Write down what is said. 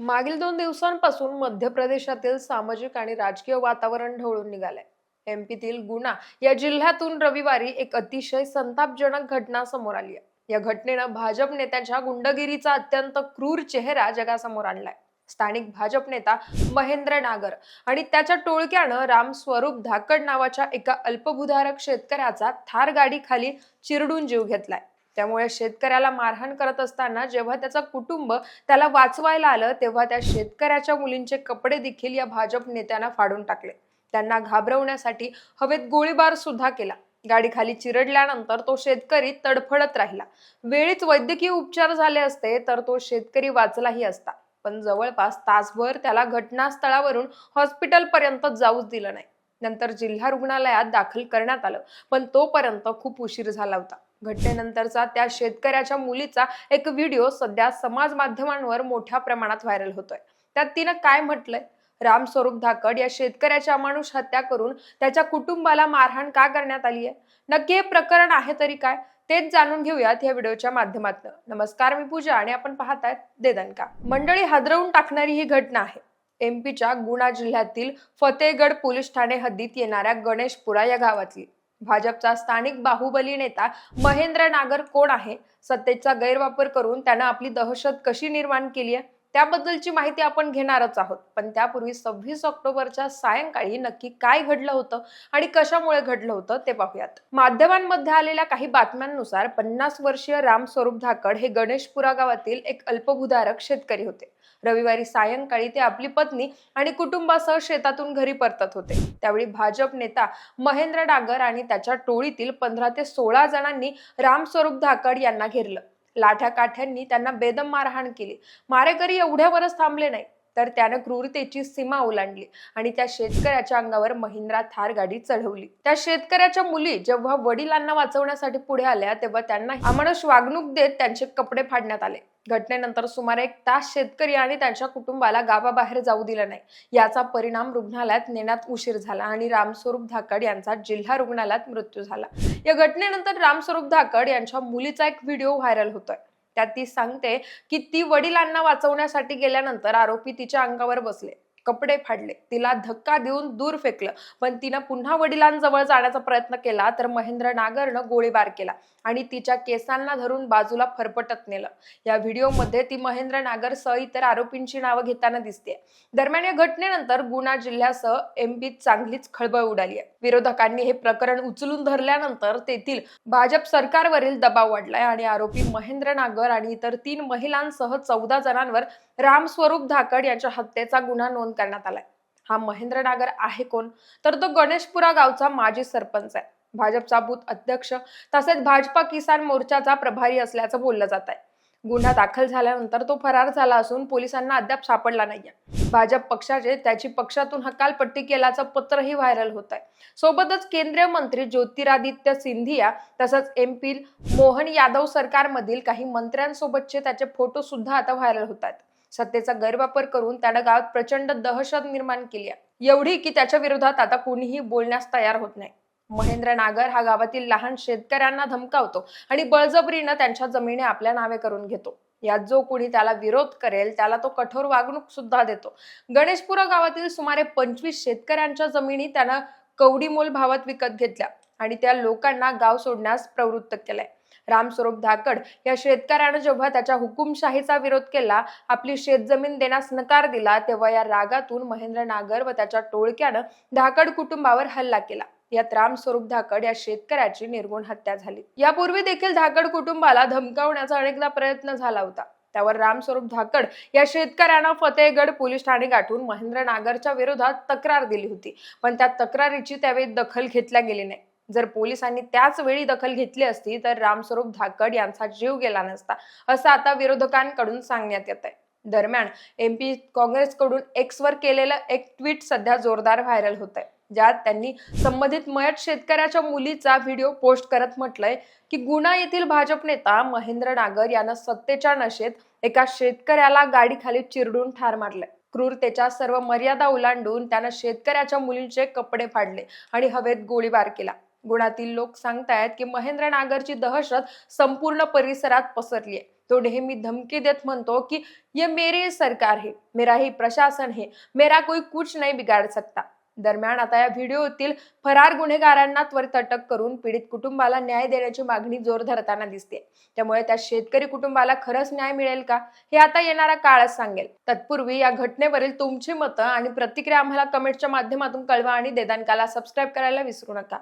मागील दोन दिवसांपासून मध्य प्रदेशातील सामाजिक आणि राजकीय वातावरण ढवळून निघालंय. एमपीतील गुणा या जिल्ह्यातून रविवारी एक अतिशय संतापजनक घटना समोर आली आहे. या घटनेनं भाजप नेत्याच्या गुंडगिरीचा अत्यंत क्रूर चेहरा जगासमोर आणलाय. स्थानिक भाजप नेता महेंद्र नागर आणि त्याच्या टोळक्यानं राम स्वरूप धाकड नावाच्या एका अल्पभूधारक शेतकऱ्याचा थार गाडीखाली चिरडून जीव घेतलाय. त्यामुळे शेतकऱ्याला मारहाण करत असताना जेव्हा त्याचा कुटुंब त्याला वाचवायला आलं तेव्हा त्या शेतकऱ्याच्या मुलींचे कपडे देखील या भाजप नेत्यांना फाडून टाकले. त्यांना घाबरवण्यासाठी हवेत गोळीबार सुद्धा केला. गाडीखाली चिरडल्यानंतर तो शेतकरी तडफडत राहिला. वेळीच वैद्यकीय उपचार झाले असते तर तो शेतकरी वाचलाही असता. पण जवळपास तासभर त्याला घटनास्थळावरून हॉस्पिटलपर्यंत जाऊच दिलं नाही. नंतर जिल्हा रुग्णालयात दाखल करण्यात आलं पण तोपर्यंत खूप उशीर झाला होता. घटनेनंतरचा त्या शेतकऱ्याच्या मुलीचा एक व्हिडिओ सध्या समाज माध्यमांवर मोठ्या प्रमाणात व्हायरल होतोय. त्यात तिनं काय म्हटलंय? रामस्वरूप धाकड या शेतकऱ्याच्या अमानुष हत्या करून त्याच्या कुटुंबाला मारहाण का करण्यात आली आहे? नक्की हे प्रकरण आहे तरी काय? तेच जाणून घेऊयात या व्हिडिओच्या माध्यमातून. नमस्कार मी पूजा आणि आपण पाहतायत देदनका मंडळी हादरवून टाकणारी ही घटना आहे. एमपीच्या गुणा जिल्ह्यातील फतेहगड पोलीस ठाणे हद्दीत येणाऱ्या गणेशपुरा या गावातली. भाजपचा स्थानिक बाहुबली नेता महेंद्र नागर कोण आहे? सत्तेचा गैरवापर करून त्यानं आपली दहशत कशी निर्माण केली आहे? त्याबद्दलची माहिती आपण घेणारच आहोत. पण त्यापूर्वी सव्वीस ऑक्टोबरच्या सायंकाळी नक्की काय घडलं होतं आणि कशामुळे घडलं होतं ते पाहूयात. माध्यमांमध्ये आलेल्या काही बातम्यांनुसार पन्नास वर्षीय राम स्वरूप धाकड हे गणेशपुरा गावातील एक अल्पभूधारक शेतकरी होते. रविवारी सायंकाळी ते आपली पत्नी आणि कुटुंबासह शेतातून घरी परतत होते. त्यावेळी भाजप नेता महेंद्र डागर आणि त्याच्या टोळीतील पंधरा ते सोळा जणांनी राम स्वरूप धाकड यांना घेरलं. लाठ्या काठ्यांनी त्यांना बेदम मारहाण केली. मारेकरी एवढ्यावरच थांबले नाही तर त्यानं क्रूरतेची सीमा ओलांडली आणि त्या शेतकऱ्याच्या अंगावर महिंद्रा थार गाडी चढवली. त्या शेतकऱ्याच्या मुली जेव्हा वडिलांना वाचवण्यासाठी पुढे आल्या तेव्हा त्यांना अमानुष वागणूक देत त्यांचे कपडे फाडण्यात आले. घटनेनंतर सुमारे एक तास शेतकरी आणि त्यांच्या कुटुंबाला गावाबाहेर जाऊ दिलं नाही. याचा परिणाम रुग्णालयात नेण्यात उशीर झाला आणि रामस्वरूप धाकड यांचा जिल्हा रुग्णालयात मृत्यू झाला. या घटनेनंतर रामस्वरूप धाकड यांच्या मुलीचा एक व्हिडिओ व्हायरल होतोय. त्यात ती सांगते की ती वडिलांना वाचवण्यासाठी गेल्यानंतर आरोपी तिच्या अंगावर बसले. कपडे फाडले. तिला धक्का देऊन दूर फेकलं. पण तिनं पुन्हा वडिलांजवळ जाण्याचा प्रयत्न केला तर महेंद्र नागरनं गोळीबार केला आणि तिच्या केसांना धरून बाजूला फरफटत नेलं. या व्हिडिओमध्ये ती महेंद्र नागर सह इतर आरोपींची नावं घेताना दिसते दरम्यान या घटनेनंतर गुना जिल्ह्यासह एमपीत चांगलीच खळबळ उडाली आहे. विरोधकांनी हे प्रकरण उचलून धरल्यानंतर तेथील भाजप सरकारवरील दबाव वाढलाय आणि आरोपी महेंद्र नागर आणि इतर तीन महिलांसह चौदा जणांवर रामस्वरूप धाकड यांच्या हत्येचा गुन्हा नोंद करण्यात आलाय. हा महेंद्र नागर आहे कोण? तर तो गणेशपुरा गावचा माजी सरपंच आहे. भाजपचा बूथ अध्यक्ष तसेच भाजपा किसान मोर्चाचा प्रभारी असल्याचं बोललं जात आहे गुन्हा दाखल झाल्यानंतर तो फरार झाला असून पोलिसांना अद्याप सापडला नाहीये. भाजप पक्षाचे त्याची पक्षातून हकालपट्टी केल्याचं पत्रही व्हायरल होत आहे सोबतच केंद्रीय मंत्री ज्योतिरादित्य सिंधिया तसंच एम पी मोहन यादव सरकारमधील काही मंत्र्यांसोबतचे त्याचे फोटो सुद्धा आता व्हायरल होत आहेत सत्तेचा गैरवापर करून त्यानं गावात प्रचंड दहशत निर्माण केली आहे. एवढी की त्याच्या विरोधात आता कोणीही बोलण्यास तयार होत नाही. महेंद्र नागर हा गावातील लहान शेतकऱ्यांना धमकावतो आणि बळजबरीनं त्यांच्या जमिनी आपल्या नावे करून घेतो. यात जो कोणी त्याला विरोध करेल त्याला तो कठोर वागणूक सुद्धा देतो. गणेशपुरा गावातील सुमारे पंचवीस शेतकऱ्यांच्या जमिनी त्यानं कवडीमोल भावात विकत घेतल्या आणि त्या लोकांना गाव सोडण्यास प्रवृत्त केलंय. रामस्वरूप धाकड या शेतकऱ्यानं जेव्हा त्याच्या हुकुमशाहीचा विरोध केला आपली शेतजमीन देण्यास नकार दिला तेव्हा या रागातून महेंद्र नागर व त्याच्या टोळक्यानं धाकड कुटुंबावर हल्ला केला. यात रामस्वरूप धाकड या शेतकऱ्याची निर्गुण हत्या झाली. यापूर्वी देखील धाकड कुटुंबाला धमकावण्याचा अनेकदा प्रयत्न झाला होता. त्यावर रामस्वरूप धाकड या शेतकऱ्यानं फतेहगड पोलीस ठाणे गाठून महेंद्र नागरच्या विरोधात तक्रार दिली होती. पण त्या तक्रारीची त्यावेळी दखल घेतल्या गेली नाही. जर पोलिसांनी त्याच वेळी दखल घेतली असती तर रामस्वरूप धाकड यांचा जीव गेला नसता असं आता विरोधकांकडून सांगण्यात येत आहे दरम्यान एमपी काँग्रेसकडून एक्सवर केलेलं एक ट्विट सध्या जोरदार व्हायरल होत आहे ज्यात त्यांनी संबंधित मयत शेतकऱ्याच्या मुलीचा व्हिडिओ पोस्ट करत म्हटलंय की गुणा येथील भाजप नेता महेंद्र नागर यानं सत्तेच्या नशेत एका शेतकऱ्याला गाडीखाली चिरडून ठार मारलंय. क्रूरतेच्या सर्व मर्यादा ओलांडून त्यानं शेतकऱ्याच्या मुलींचे कपडे फाडले आणि हवेत गोळीबार केला. गुणातील लोक सांगतायत की महेंद्र नागरची दहशत संपूर्ण परिसरात पसरली आहे. तो नेहमी धमकी देत म्हणतो की ये मेरे सरकार है मेरा ही प्रशासन है मेरा कोई कुछ नाही बिगाड़ सकता. दरम्यान आता या व्हिडिओतील फरार गुन्हेगारांना त्वरित अटक करून पीडित कुटुंबाला न्याय देण्याची मागणी जोर धरताना दिसते. त्यामुळे त्या शेतकरी कुटुंबाला खरंच न्याय मिळेल का? हे आता येणारा काळच सांगेल. तत्पूर्वी या घटनेवरील तुमची मतं आणि प्रतिक्रिया आम्हाला कमेंटच्या माध्यमातून कळवा आणि देदानकाला सबस्क्राईब करायला विसरू नका.